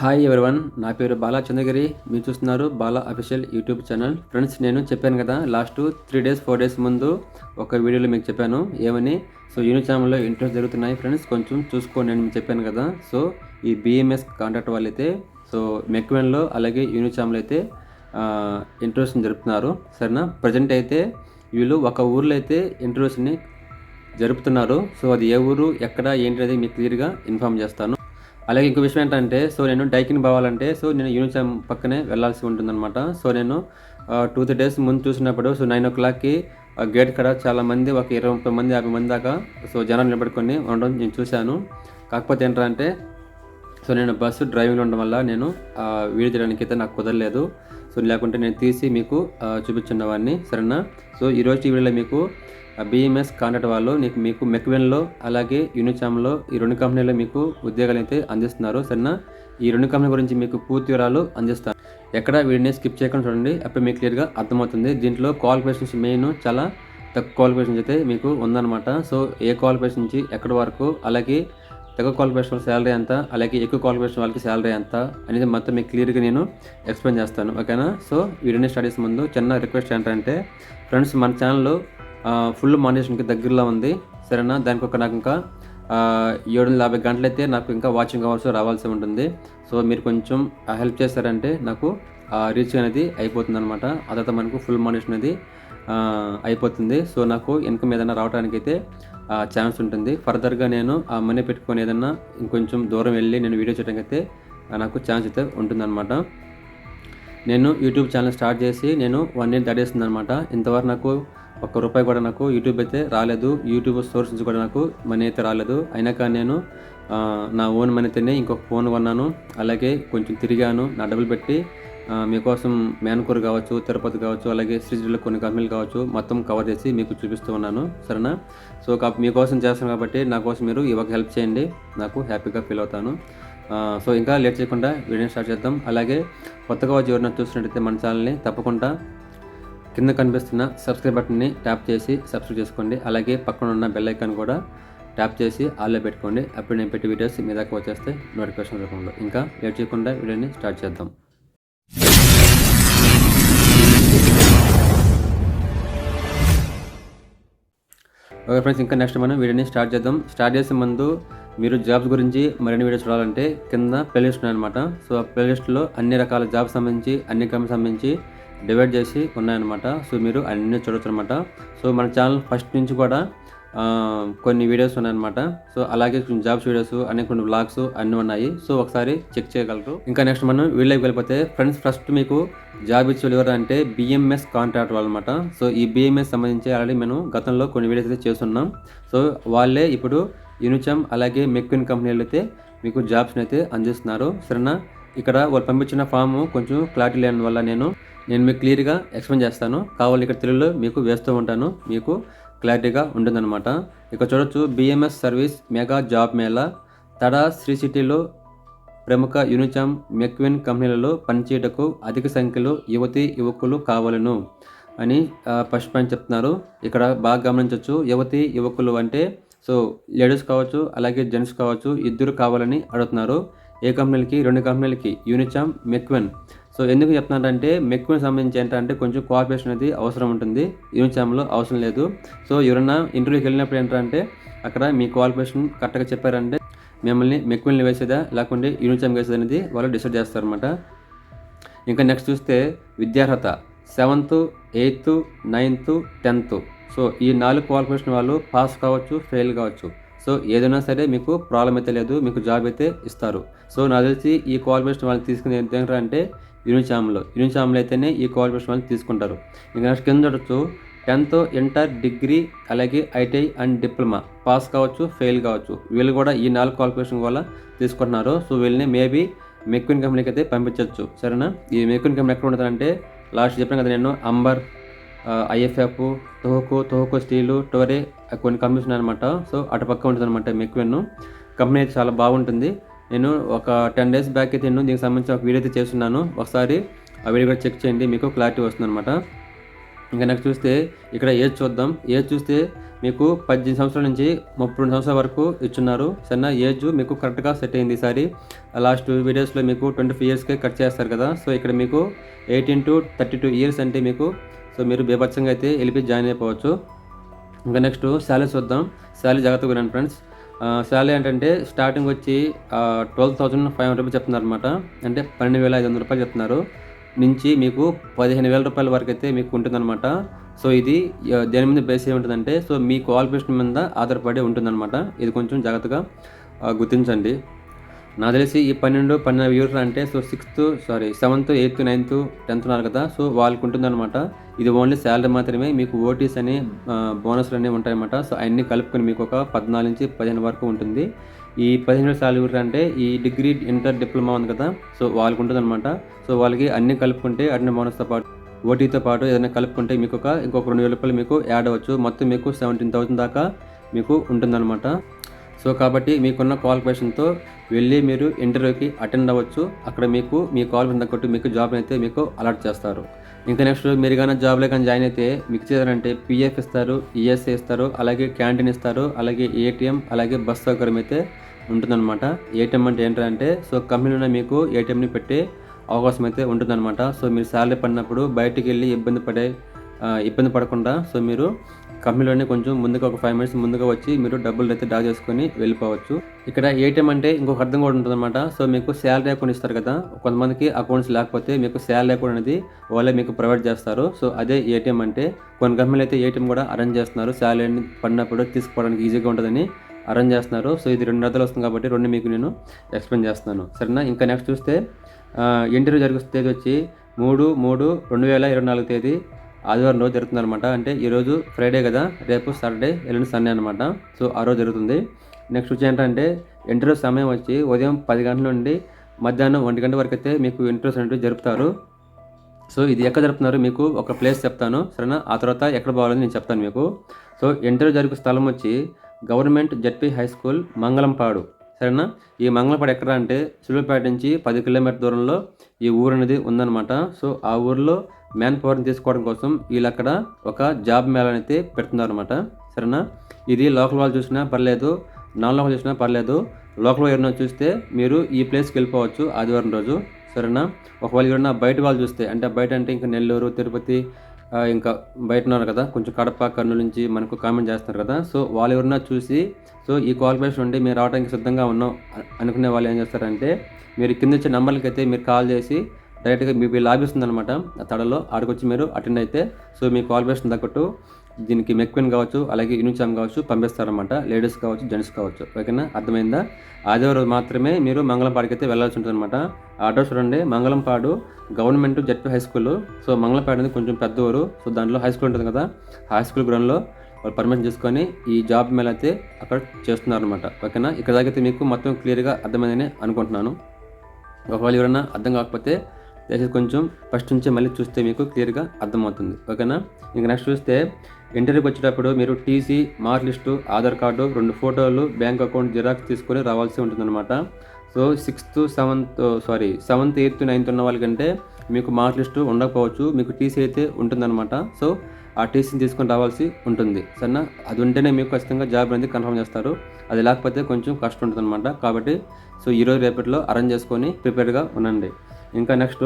Hi everyone నా పేరు బాలా చంద్రగిరి మీరు చూస్తున్నారు Bala official YouTube channel friends నేను చెప్పాను కదా last three days four days ముందు ఒక వీడియోలో మీకు చెప్పాను. ఏమని? సో యూనిట్ ఛానల్లో ఇంట్రెస్ట్ జరుగుతున్నాయి. ఫ్రెండ్స్ కొంచెం చూసుకోండి నేను చెప్పాను కదా. సో ఈ బిఎంఎస్ కాంట్రాక్ట్ వాళ్ళైతే సో మెక్వెన్లో అలాగే యూనిట్ ఛానల్ అయితే ఇంటర్వ్యూస్ని జరుపుతున్నారు. సరేనా? ప్రజెంట్ అయితే వీళ్ళు ఒక ఊర్లో అయితే ఇంటర్వ్యూస్ని జరుపుతున్నారు. సో అది ఏ ఊరు ఎక్కడ ఏంటి అనేది మీకు క్లియర్గా ఇన్ఫామ్ చేస్తాను. అలాగే ఇంకో విషయం ఏంటంటే సో నేను డైకిన్ పోవాలంటే సో నేను యూనిఫామ్ పక్కనే వెళ్ళాల్సి ఉంటుందన్నమాట. సో నేను టూ త్రీ డేస్ ముందు చూసినప్పుడు సో నైన్ ఓ క్లాక్కి గేట్ కాడ చాలా మంది ఒక ఇరవై ముప్పై మంది యాభై మంది దాకా సో జనాలు నిలబడుకొని ఉండడం నేను చూశాను. కాకపోతే ఏంటంటే సో నేను బస్సు డ్రైవింగ్లో ఉండడం వల్ల నేను వీడియో తీయడానికి అయితే నాకు కుదరలేదు. సో లేకుంటే నేను తీసి మీకు ఆ, చూపించున్నవాడిని సరేనా? సో ఈరోజు ఈ వీడియోలో మీకు బీఎంఎస్ కాంట్రాక్ట్ వాళ్ళు నీకు మీకు మెక్వెన్లో అలాగే యూనిచామ్లో ఈ రెండు కంపెనీలో మీకు ఉద్యోగాలు అయితే అందిస్తున్నారు సరేనా? ఈ రెండు కంపెనీ గురించి మీకు పూర్తి వివరాలు అందిస్తాను. ఎక్కడ వీడిని స్కిప్ చేయకుండా చూడండి అప్పుడు మీకు క్లియర్గా అర్థమవుతుంది. దీంట్లో క్వాలిఫికేషన్స్ మెయిన్ చాలా తక్కువ క్వాలిఫికేషన్స్ అయితే మీకు ఉందన్నమాట. సో ఏ క్వాలిఫికేషన్ నుంచి ఎక్కడి వరకు అలాగే తక్కువ క్వాలిఫికేషన్ వాళ్ళ శాలరీ ఎంత అలాగే ఎక్కువ క్వాలిఫికేషన్ వాళ్ళకి శాలరీ ఎంత అనేది మొత్తం మీకు క్లియర్గా నేను ఎక్స్ప్లెయిన్ చేస్తాను ఓకేనా? సో వీడియోని స్టడీస్ ముందు చిన్న రిక్వెస్ట్ ఏంటంటే ఫ్రెండ్స్ మన ఛానల్లో ఫుల్ మానేషన్కి దగ్గరలో ఉంది. సరేనా? దానికి ఒక నాకు ఇంకా ఏడు వందల యాభై గంటలైతే నాకు ఇంకా వాచింగ్ అవర్స్ రావాల్సి ఉంటుంది. సో మీరు కొంచెం హెల్ప్ చేస్తారంటే నాకు రీచ్ అనేది అయిపోతుంది అనమాట ఆ తర్వాత మనకు ఫుల్ మానేషన్ అనేది అయిపోతుంది. సో నాకు ఇన్కమ్ ఏదైనా రావడానికి అయితే ఛాన్స్ ఉంటుంది. ఫర్దర్గా నేను ఆ మనీ పెట్టుకొని ఏదైనా ఇంకొంచెం దూరం వెళ్ళి నేను వీడియో చేయడానికి అయితే నాకు ఛాన్స్ అయితే ఉంటుందన్నమాట. నేను యూట్యూబ్ ఛానల్ స్టార్ట్ చేసి నేను వన్ ఇయర్ దాడేస్తుంది అనమాట ఇంతవరకు నాకు ఒక్క రూపాయి కూడా నాకు యూట్యూబ్ అయితే రాలేదు. యూట్యూబ్ సోర్స్ నుంచి కూడా నాకు మనీ అయితే రాలేదు. అయినా కానీ నేను నా ఓన్ మనీతోనే ఇంకొక ఫోన్ కొన్నాను. అలాగే కొంచెం తిరిగాను. నా డబ్బులు పెట్టి మీకోసం మేనకూరు కావచ్చు తిరుపతి కావచ్చు అలాగే శ్రీజిల్లో కొన్ని కంపెనీలు కావచ్చు మొత్తం కవర్ చేసి మీకు చూపిస్తూ ఉన్నాను. సరేనా? సో మీకోసం చేస్తాను కాబట్టి నా కోసం మీరు ఈ ఒక హెల్ప్ చేయండి. నాకు హ్యాపీగా ఫీల్ అవుతాను. సో ఇంకా లేట్ చేయకుండా వీడియో స్టార్ట్ చేద్దాం. అలాగే కొత్తగా వచ్చి ఎవరైనా చూసినట్టయితే మన ఛానల్ని తప్పకుండా కింద కనిపిస్తున్న సబ్స్క్రైబ్ బటన్ని ట్యాప్ చేసి సబ్స్క్రైబ్ చేసుకోండి. అలాగే పక్కన ఉన్న బెల్ ఐకాన్ కూడా ట్యాప్ చేసి ఆల్లో పెట్టుకోండి. అప్పుడు నేను పెట్టే వీడియోస్ మీ దాకా వచ్చేస్తే నోటిఫికేషన్ రూపంలో. ఇంకా లేట్ చేయకుండా వీడియోని స్టార్ట్ చేద్దాం. ఓకే ఫ్రెండ్స్ ఇంకా నెక్స్ట్ మనం వీడియోని స్టార్ట్ చేద్దాం. స్టార్ట్ చేసే ముందు మీరు జాబ్స్ గురించి మరిన్ని వీడియోస్ చూడాలంటే కింద ప్లేలిస్ట్ ఉన్నాయన్నమాట. సో ఆ ప్లేలిస్ట్లో అన్ని రకాల జాబ్స్ సంబంధించి అన్ని కంపెనీ సంబంధించి డివైడ్ చేసి ఉన్నాయన్నమాట. సో మీరు అన్నీ చూడొచ్చు అనమాట సో మన ఛానల్ ఫస్ట్ నుంచి కూడా కొన్ని వీడియోస్ ఉన్నాయన్నమాట. సో అలాగే కొన్ని జాబ్స్ వీడియోస్ అనే కొన్ని బ్లాగ్స్ అన్నీ ఉన్నాయి. సో ఒకసారి చెక్ చేయగలరు. ఇంకా నెక్స్ట్ మనం వీడియోకి వెళ్ళిపోతే ఫ్రెండ్స్ ఫస్ట్ మీకు జాబ్ ఇచ్చే ఎవరు అంటే బిఎంఎస్ కాంట్రాక్ట్ వాళ్ళనమాట సో ఈ బిఎంఎస్ సంబంధించి ఆల్రెడీ మేము గతంలో కొన్ని వీడియోస్ అయితే చేస్తున్నాం. సో వాళ్ళే ఇప్పుడు యూనిచమ్ అలాగే మెక్విన్ కంపెనీలు అయితే మీకు జాబ్స్ని అయితే అందిస్తున్నారు. సరేనా? ఇక్కడ వాళ్ళు పంపించిన ఫామ్ కొంచెం క్లారిటీ లేని వల్ల నేను నేను మీకు క్లియర్గా ఎక్స్ప్లెయిన్ చేస్తాను. కావాలి ఇక్కడ తెలుగులో మీకు వేస్తూ ఉంటాను. మీకు క్లారిటీగా ఉంటుందన్నమాట. ఇక్కడ చూడొచ్చు BMS service mega job mela Tada Sri సిటీలో ప్రముఖ యూనిచామ్ మెక్విన్ కంపెనీలలో పనిచేయటకు అధిక సంఖ్యలో యువతి యువకులు కావాలను అని ఆ, ఫస్ట్ పాయింట్ చెప్తున్నారు. ఇక్కడ బాగా గమనించవచ్చు యువతి యువకులు అంటే సో లేడీస్ కావచ్చు అలాగే జెంట్స్ కావచ్చు ఇద్దరు కావాలని అడుగుతున్నారు. ఏ కంపెనీలకి? రెండు కంపెనీలకి. యూనిచామ్ మెక్వెన్. సో ఎందుకు చెప్తున్నారంటే మెక్కుని సంబంధించి ఏంటంటే కొంచెం కోఆపరేషన్ అనేది అవసరం ఉంటుంది. యూనిచామ్లో అవసరం లేదు. సో ఎవరైనా ఇంటర్వ్యూకి వెళ్ళినప్పుడు ఏంటంటే అక్కడ మీ క్వాలిఫికేషన్ కరెక్ట్గా చెప్పారంటే మిమ్మల్ని మెక్కుల్ని వేసేదా? లేకుంటే యూనిచామ్ వేసేదా అనేది వాళ్ళు డిసైడ్ చేస్తారనమాట ఇంకా నెక్స్ట్ చూస్తే విద్యార్హత seventh eighth ninth tenth so ఈ నాలుగు క్వాలిఫికేషన్ వాళ్ళు పాస్ కావచ్చు ఫెయిల్ కావచ్చు. సో ఏదైనా సరే మీకు ప్రాబ్లం అయితే లేదు మీకు జాబ్ అయితే ఇస్తారు. సో నాకు తెలిసి ఈ క్వాలిఫికేషన్ వాళ్ళు తీసుకునే ఏంటంటే యూనిషామ్లో యూనిషామ్లో అయితేనే ఈ క్వాలిఫికేషన్ వాళ్ళు తీసుకుంటారు. ఇంకా నెక్స్ట్ కింద చూడొచ్చు. టెన్త్ ఇంటర్ డిగ్రీ అలాగే ఐటీఐ అండ్ డిప్లొమా. పాస్ కావచ్చు ఫెయిల్ కావచ్చు. వీళ్ళు కూడా ఈ నాలుగు క్వాలిఫికేషన్ వల్ల తీసుకుంటున్నారు. సో వీళ్ళని మేబీ మెక్విన్ కంపెనీకి అయితే పంపించవచ్చు సరేనా? ఈ మెక్విన్ కంపెనీ ఎక్కడ ఉంటుందంటే లాస్ట్ చెప్పాను కదా నేను Amber IFF Tohoku Tohoku steel Toray కొన్ని కంపెనీస్ ఉన్నాయన్నమాట. సో అటు పక్క ఉంటుంది అనమాట మెక్విన్ కంపెనీ అయితే చాలా బాగుంటుంది. నేను ఒక టెన్ డేస్ బ్యాక్ అయితే నేను దీనికి సంబంధించి ఒక వీడియో అయితే చేస్తున్నాను. ఒకసారి ఆ వీడియో కూడా చెక్ చేయండి మీకు క్లారిటీ వస్తుంది అనమాట ఇంకా నెక్స్ట్ చూస్తే ఇక్కడ ఏజ్ చూద్దాం. ఏజ్ చూస్తే మీకు పద్దెనిమిది సంవత్సరాల నుంచి ముప్పై రెండు సంవత్సరాల వరకు ఇచ్చున్నారు. సన్న ఏజ్ మీకు కరెక్ట్గా సెట్ అయింది ఈసారి లాస్ట్ వీడియోస్లో మీకు ట్వంటీ ఫైవ్ ఇయర్స్కే కట్ చేస్తారు కదా. సో ఇక్కడ మీకు eighteen to thirty two years అంటే మీకు సో మీరు బేబత్సంగా అయితే వెళ్ళిపోయి జాయిన్ అయిపోవచ్చు. ఇంకా నెక్స్ట్ శాలరీ చూద్దాం. శాలరీ జాగ్రత్తగా వినండి ఫ్రెండ్స్. శాలరీ ఏంటంటే స్టార్టింగ్ వచ్చి twelve thousand five hundred rupees చెప్తున్నారు అనమాట అంటే పన్నెండు వేల ఐదు వందల రూపాయలు చెప్తున్నారు. నుంచి మీకు పదిహేను వేల రూపాయల వరకు అయితే మీకు ఉంటుందన్నమాట. సో ఇది దేని మీద బేస్ అయి ఉంటుందంటే సో మీ క్వాలిఫికేషన్ మీద ఆధారపడి ఉంటుందన్నమాట. ఇది కొంచెం జాగ్రత్తగా గుర్తించండి. నాకు తెలిసి ఈ పన్నెండు పన్నెండు వ్యూర్స్ అంటే so sixth sorry seventh eighth ninth tenth ఉన్నారు కదా. సో వాళ్ళకి ఉంటుందన్నమాట. ఇది ఓన్లీ శాలరీ మాత్రమే మీకు ఓటీస్ అని బోనస్లు అనేవి ఉంటాయన్నమాట. సో అన్నీ కలుపుకొని మీకు ఒక పద్నాలుగు నుంచి పదిహేను వరకు ఉంటుంది. ఈ పదిహేను శాలరీ అంటే ఈ డిగ్రీ ఇంటర్ డిప్లొమా ఉంది కదా సో వాళ్ళకి ఉంటుందన్నమాట. సో వాళ్ళకి అన్ని కలుపుకుంటే అన్ని బోనస్తో పాటు ఓటీతో పాటు ఏదైనా కలుపుకుంటే మీకు ఒక ఇంకొక రెండు వేల రూపాయలు మీకు యాడ్ అవ్వచ్చు. మొత్తం మీకు సెవెంటీన్ థౌసండ్ దాకా మీకు ఉంటుందన్నమాట. సో కాబట్టి మీకున్న క్వాలిఫికేషన్తో వెళ్ళి మీరు ఇంటర్వ్యూకి అటెండ్ అవ్వచ్చు. అక్కడ మీకు మీ క్వాలిఫికేషన్ తగ్గట్టు మీకు జాబ్ అయితే మీకు అలాట్ చేస్తారు. ఇంకా నెక్స్ట్ మీరు కానీ జాబ్లో కానీ జాయిన్ అయితే మీకు చేయాలంటే పిఎఫ్ ఇస్తారు ఈఎస్ఐ ఇస్తారు అలాగే క్యాంటీన్ ఇస్తారు అలాగే ఏటీఎం అలాగే బస్ సౌకర్యం అయితే ఉంటుందన్నమాట. ఏటీఎం అంటే ఏంటంటే సో కంపెనీలోనే మీకు ఏటీఎంని పెట్టే అవకాశం అయితే ఉంటుందన్నమాట. సో మీరు శాలరీ పడినప్పుడు బయటికి వెళ్ళి ఇబ్బంది పడే ఇబ్బంది పడకుండా సో మీరు కంపెనీలోనే కొంచెం ముందుగా ఒక ఫైవ్ మినిట్స్ ముందుగా వచ్చి మీరు డబ్బులు అయితే డ్రా చేసుకొని వెళ్ళిపోవచ్చు. ఇక్కడ ఏటీఎం అంటే ఇంకొక అర్థం కూడా ఉంటుందన్నమాట. సో మీకు శాలరీ అకౌంట్ ఇస్తారు కదా కొంతమందికి అకౌంట్స్ లేకపోతే మీకు శాలరీ అకౌంట్ అనేది వాళ్ళే మీకు ప్రొవైడ్ చేస్తారు. సో అదే ఏటీఎం అంటే కొన్ని కంపెనీలు అయితే ఏటీఎం కూడా అరేంజ్ చేస్తున్నారు. శాలరీని పడినప్పుడు తీసుకోవడానికి ఈజీగా ఉంటుందని అరేంజ్ చేస్తున్నారు. సో ఇది రెండు అర్థాలు వస్తుంది కాబట్టి రెండు మీకు నేను ఎక్స్ప్లెయిన్ చేస్తున్నాను. సరేనా? ఇంకా నెక్స్ట్ చూస్తే ఇంటర్వ్యూ జరిగే తేదీ వచ్చి మూడు మూడు రెండు వేల ఇరవై నాలుగు తేదీ ఆదివారం రోజు జరుగుతుంది అనమాట అంటే ఈరోజు ఫ్రైడే కదా రేపు సాటర్డే ఎల్లుండి సండే అనమాట సో ఆ రోజు జరుగుతుంది. నెక్స్ట్ వచ్చి ఏంటంటే ఇంటర్వ్యూ సమయం వచ్చి ఉదయం పది గంటల నుండి మధ్యాహ్నం ఒంటి గంట వరకు అయితే మీకు ఇంటర్వ్యూస్ అనేవి జరుపుతారు. సో ఇది ఎక్కడ జరుపుతున్నారు మీకు? ఒక ప్లేస్ చెప్తాను. సరేనా? ఆ తర్వాత ఎక్కడ పోవాలని నేను చెప్తాను మీకు. సో ఇంటర్వ్యూ జరిగే స్థలం వచ్చి government ZP high school Mangalampadu. సరేనా? ఈ మంగళపాడు ఎక్కడ అంటే సులువుపేట నుంచి పది కిలోమీటర్ దూరంలో ఈ ఊరు అనేది ఉందన్నమాట. సో ఆ ఊరిలో మ్యాన్ పవర్ని తీసుకోవడం కోసం వీళ్ళు అక్కడ ఒక జాబ్ మేళనైతే అయితే పెడుతున్నారు అనమాట సరేనా? ఇది లోకల్ వాళ్ళు చూసినా పర్లేదు నాన్ లోకల్ చూసినా పర్లేదు. లోకల్ ఎవరైనా చూస్తే మీరు ఈ ప్లేస్కి వెళ్ళిపోవచ్చు ఆదివారం రోజు. సరేనా? ఒకవేళ ఎవరైనా బయట వాళ్ళు చూస్తే అంటే బయట అంటే ఇంకా నెల్లూరు తిరుపతి ఇంకా బయట ఉన్నారు కదా కొంచెం కడప కర్నూలు నుంచి మనకు కామెంట్ చేస్తున్నారు కదా. సో వాళ్ళు ఎవరన్నా చూసి సో ఈ క్వాలిఫికేషన్ ఉండి మీరు రావడానికి సిద్ధంగా ఉన్నాం అనుకునే వాళ్ళు ఏం చేస్తారంటే మీరు కింద ఇచ్చే నెంబర్లకి అయితే మీరు కాల్ చేసి డైరెక్ట్గా మీ లాభిస్తుంది అనమాట ఆ తడలో ఆడికి వచ్చి మీరు అటెండ్ అయితే సో మీ క్వాలిఫికేషన్ తగ్గట్టు దీనికి మెక్విన్ కావచ్చు అలాగే యూనిఫామ్ కావచ్చు పంపిస్తారన్నమాట. లేడీస్ కావచ్చు జెంట్స్ కావచ్చు. ఓకేనా అర్థమైందా? ఆదివారం రోజు మాత్రమే మీరు మంగళంపాడుకి అయితే వెళ్ళాల్సి ఉంటుంది అనమాట అడ్రస్ చూడండి. Mangalampadu government ZP high school. So Mangalampadu అనేది కొంచెం పెద్ద ఊరు సో దాంట్లో హై స్కూల్ ఉంటుంది కదా? హై స్కూల్ గ్రౌండ్లో వాళ్ళు పర్మిషన్ తీసుకొని ఈ జాబ్ మేళ అయితే అక్కడ చేస్తున్నారు అనమాట ఓకేనా ఇక్కడ దాకైతే అయితే మీకు మొత్తం క్లియర్గా అర్థమైందని అనుకుంటున్నాను. ఒకవేళ ఎవరైనా అర్థం కాకపోతే దయచేసి కొంచెం ఫస్ట్ నుంచే మళ్ళీ చూస్తే మీకు క్లియర్గా అర్థమవుతుంది. ఓకేనా? ఇంకా నెక్స్ట్ చూస్తే ఇంటర్వ్యూకి వచ్చేటప్పుడు మీరు TC mark list Aadhaar card రెండు ఫోటోలు బ్యాంక్ అకౌంట్ జిరాక్స్ తీసుకొని రావాల్సి ఉంటుందన్నమాట. So sixth seventh sorry seventh eighth ninth ఉన్న వాళ్ళకంటే మీకు మార్క్ లిస్టు ఉండకపోవచ్చు. మీకు టీసీ అయితే ఉంటుందన్నమాట. సో ఆ టీసీని తీసుకొని రావాల్సి ఉంటుంది. సరేనా? అది ఉంటేనే మీకు ఖచ్చితంగా జాబ్ అనేది కన్ఫర్మ్ చేస్తారు. అది లేకపోతే కొంచెం కష్టం ఉంటుంది అనమాట కాబట్టి సో ఈరోజు రేపట్లో అరేంజ్ చేసుకొని ప్రిపేర్గా ఉండండి. ఇంకా నెక్స్ట్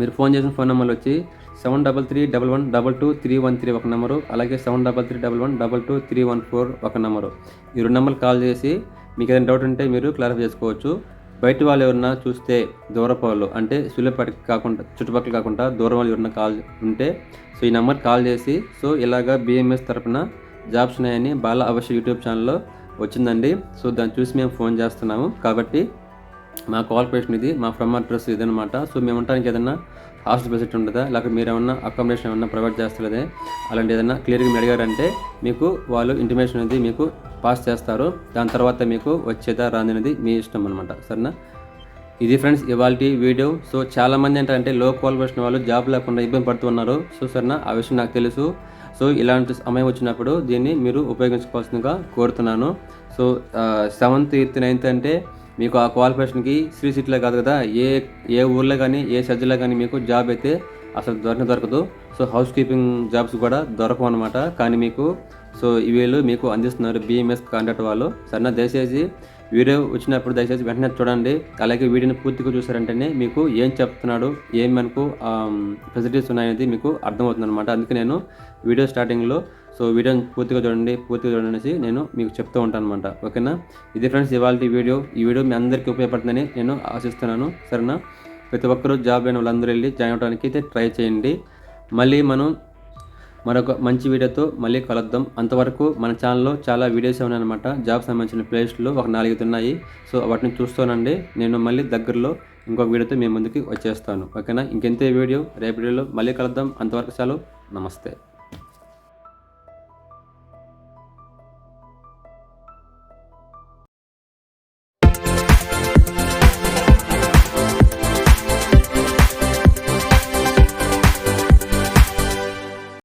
మీరు ఫోన్ చేసిన ఫోన్ నెంబర్లు వచ్చి seven double three double one double two three one three ఒక నెంబరు అలాగే seven double three double one double two three one four ఒక నెంబరు ఈ రెండు నెంబర్లు కాల్ చేసి మీకు ఏదైనా డౌట్ ఉంటే మీరు క్లారిఫై చేసుకోవచ్చు. బయట వాళ్ళు ఎవరన్నా చూస్తే దూరపు వాళ్ళు అంటే సులేపాటికి కాకుండా చుట్టుపక్కల కాకుండా దూరం వాళ్ళు ఎవరన్నా కాల్ ఉంటే సో ఈ నెంబర్ కాల్ చేసి సో ఇలాగా బిఎంఎస్ తరఫున జాబ్స్ ఉన్నాయని బాల అవశ్య యూట్యూబ్ ఛానల్లో వచ్చిందండి. సో దాన్ని చూసి మేము ఫోన్ చేస్తున్నాము. కాబట్టి మా క్వాలిఫికేషన్ ఇది మా ఫ్రమ్ అడ్రస్ ఇదనమాట సో మేము ఉండడానికి ఏదైనా హాస్టల్ ఫెసిలిటీ ఉండదా లేకపోతే మీరు ఏమన్నా అకామిడేషన్ ఏమన్నా ప్రొవైడ్ చేస్తలేదే? అలాంటి ఏదైనా క్లియర్గా మీరు అడిగారంటే మీకు వాళ్ళు ఇంటిమేషన్ అనేది మీకు పాస్ చేస్తారు. దాని తర్వాత మీకు వచ్చేదా రానిది మీ ఇష్టం అనమాట సరేనా? ఇది ఫ్రెండ్స్ ఇవాళ వీడియో. సో చాలామంది ఏంటంటే లో క్వాలిఫికేషన్ వాళ్ళు జాబ్ లేకుండా ఇబ్బంది పడుతున్నారు సో సరేనా? ఆ విషయం నాకు తెలుసు. సో ఇలాంటి సమయం వచ్చినప్పుడు దీన్ని మీరు ఉపయోగించుకోవాల్సిందిగా కోరుతున్నాను. సో సెవెంత్ ఎయిత్ నైన్త్ అంటే మీకు ఆ క్వాలిఫికేషన్కి శ్రీ సిటీలో కాదు కదా ఏ ఏ ఊర్లో కానీ ఏ సజ్జలో కానీ మీకు జాబ్ అయితే అసలు దొరకనే దొరకదు. సో హౌస్ కీపింగ్ జాబ్స్ కూడా దొరకవు అనమాట కానీ మీకు సో ఈ వీళ్ళు మీకు అందిస్తున్నారు బీఎంఎస్ కాంట్రాక్ట్ వాళ్ళు. సరేనా? దయచేసి వీడియో వచ్చినప్పుడు దయచేసి వెంటనే చూడండి. అలాగే వీడియోని పూర్తిగా చూసారంటేనే మీకు ఏం చెప్తున్నాడు ఏం మనకు ఫెసిలిటీస్ ఉన్నాయనేది మీకు అర్థమవుతుంది అనమాట అందుకే నేను వీడియో స్టార్టింగ్లో సో వీడియోని పూర్తిగా చూడండి పూర్తిగా చూడండి అనేసి నేను మీకు చెప్తూ ఉంటాను అనమాట ఓకేనా? ఇది ఫ్రెండ్స్ ఇవాళ వీడియో. ఈ వీడియో మీ అందరికీ ఉపయోగపడుతుందని నేను ఆశిస్తున్నాను. సరేనా? ప్రతి ఒక్కరూ జాబ్ అయిన వాళ్ళందరూ వెళ్ళి జాయిన్ అవడానికి అయితే ట్రై చేయండి. మళ్ళీ మనం మరొక మంచి వీడియోతో మళ్ళీ కలుద్దాం. అంతవరకు మన ఛానల్లో చాలా వీడియోస్ ఉన్నాయన్నమాట. జాబ్ సంబంధించిన ప్లేస్లు ఒక నాలుగు ఉన్నాయి. సో వాటిని చూస్తానండి. నేను మళ్ళీ దగ్గరలో ఇంకొక వీడియోతో మీ ముందుకి వచ్చేస్తాను. ఓకేనా? ఇంకెంతే వీడియో రేపు వీడియోలో మళ్ళీ కలుద్దాం. అంతవరకు చాలు. నమస్తే.